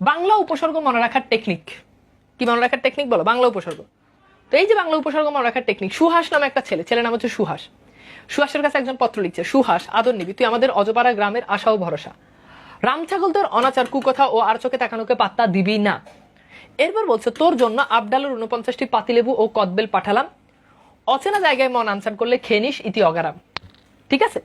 বাংলা উপসর্গ মনে রাখার টেকনিক কি মনে রাখার টেকনিক বলো? বাংলা উপসর্গ। তো এই যে বাংলা উপসর্গ মনে রাখার টেকনিক সুহাস নামে একটা ছেলে, ছেলের নাম হচ্ছে সুহাস। সুহাসের কাছে একজন পত্র লিখছে, সুহাস, আদর নিবি, তুই আমাদের অজপাড়া গ্রামের আশা ও ভরসা। রাম ছাগল তোর অনাচার, কুকথা ও আর চোখে তাকানোকে পাত্তা দিবি না। এরপর বলছে, তোর জন্য আবডালের উনপঞ্চাশটি পাতিলেবু ও কদবেল পাঠালাম। অচেনা জায়গায় মন আনসার করলে খেয়ে নিস ইতি অগারাম। ঠিক আছে?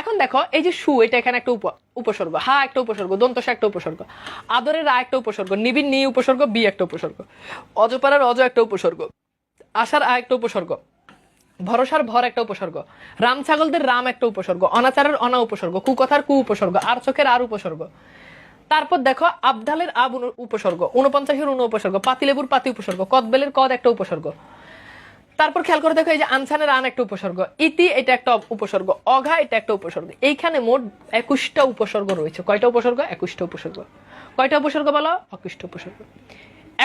এখন দেখো, এই যে সু, এটা এখানে একটা উপ- উপসর্গ। হা একটা উপসর্গ দন্তসা একটা উপসর্গ। আদরের রা একটা উপসর্গ নিবিন নি উপসর্গ, বি একটা উপসর্গ। অজপাড়ার অজ একটা উপসর্গ। আশার আ একটা উপসর্গ। ভরসার ভর একটা উপসর্গ। রাম ছাগলদের রাম একটা উপসর্গ। অনাচারের অনা উপসর্গ। কুকথার কু উপসর্গ। আর চোখের আর উপসর্গ। তারপর দেখো, আবদালের আব উপসর্গ। উনপঞ্চাশের উন উপসর্গ। পাতিলেবুর পাতি উপসর্গ। কদবেলের কদ একটা উপসর্গ। তারপর খেয়াল করে দেখো এই যে আনসানের আন একটা উপসর্গ। ইতি এটা একটা উপসর্গ, অঘা এটা একটা উপসর্গ। এইখানে মোট একুশটা উপসর্গ রয়েছে। কয়টা উপসর্গ? একুশটা উপসর্গ। কয়টা উপসর্গ বলো? একুশটা উপসর্গ।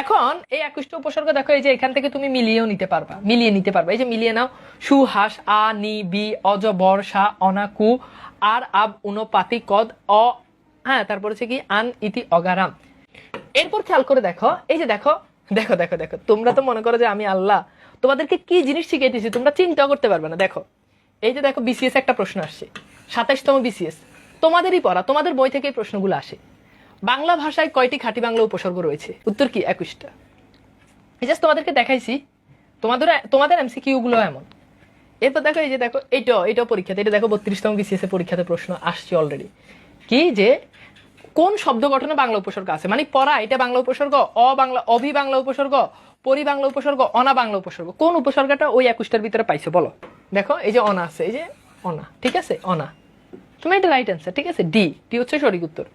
এখন এই একুশটা উপসর্গ দেখো, এই যে এখান থেকে তুমি মিলিয়েও নিতে পারবা, মিলিয়ে নিতে পারবা। এই যে মিলিয়ে নাও সুহাস আ, নি, বি অজ বর সা অনা কু, আর, আব, উনো, পাতি, কদ, অ হ্যাঁ তারপর হচ্ছে কি, আন, ইতি, অগারাম। এরপর খেয়াল করে দেখো, এই যে দেখো দেখো দেখো দেখো, তোমরা তো মনে করো যে আমি আল্লাহ। তোমাদেরকে কি জিনিস শিখিয়েছি তোমরা চিন্তা করতে পারবে না। দেখো, এই যে দেখো বিসিএস একটা প্রশ্ন আসছে। সাতাশতম বিসিএস তোমাদেরই পড়া, তোমাদের বই থেকে প্রশ্নগুলো আসে। বাংলা ভাষায় কয়টি খাঁটি বাংলা উপসর্গ রয়েছে? উত্তর কি? একুশটা। এই জাস্ট তোমাদেরকে দেখাইছি, তোমাদের তোমাদের এমসিকিউ গুলো এমন। এরপর দেখো, এই যে দেখো এইটা এইটাও পরীক্ষাতে, এটা দেখো, বত্রিশতম বিসিএস এর পরীক্ষাতে প্রশ্ন আসছে অলরেডি কি? যে কোন শব্দ গঠনে বাংলা উপসর্গ আছে? মানে পড়া এটা বাংলা উপসর্গ, অ বাংলা অভি বাংলা উপসর্গ, পরি বাংলা উপসর্গ, অনা বাংলা উপসর্গ। কোন উপসর্গটা ওই একুশটার ভিতরে পাইছো? বলো। দেখো, এই যে অনা আছে, এই যে অনা, ঠিক আছে? অনা। তুমি এটা রাইট অ্যান্সার ঠিক আছে? ডি ডি হচ্ছে সঠিক উত্তর।